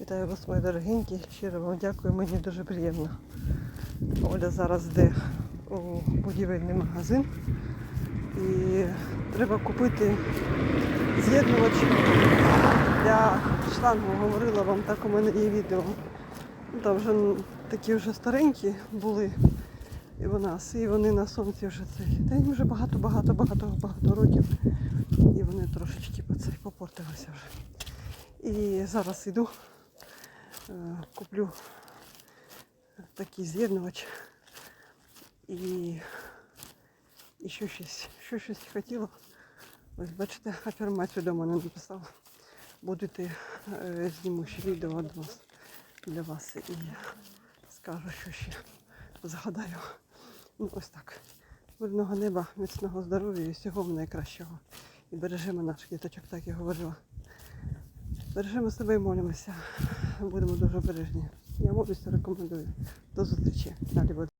Вітаю вас, мої дорогенькі. Щиро вам дякую, мені дуже приємно. Оля зараз йде у будівельний магазин і треба купити з'єднувач для шлангу. Говорила вам, так у мене є відео. Ну, Там вже такі вже старенькі були і у нас, і вони на сонці вже цей. Та їм вже багато, багато, багато, багато років. І вони трошечки по цей попортилися вже. І зараз йду, куплю такий з'єднувач і, і ще щось, ще щось хотіла. Ось бачите, афірмацію до мене написала. Будете е, зніму ще відео від вас для вас і скажу, що ще згадаю. Ну ось так. Мирного неба, міцного здоров'я і всього найкращого. І бережемо наш діточок, так і говорила. Бережемо себе і молимося. Будемо дуже обережні. Я молюся, рекомендую. До зустрічі. Далі буде.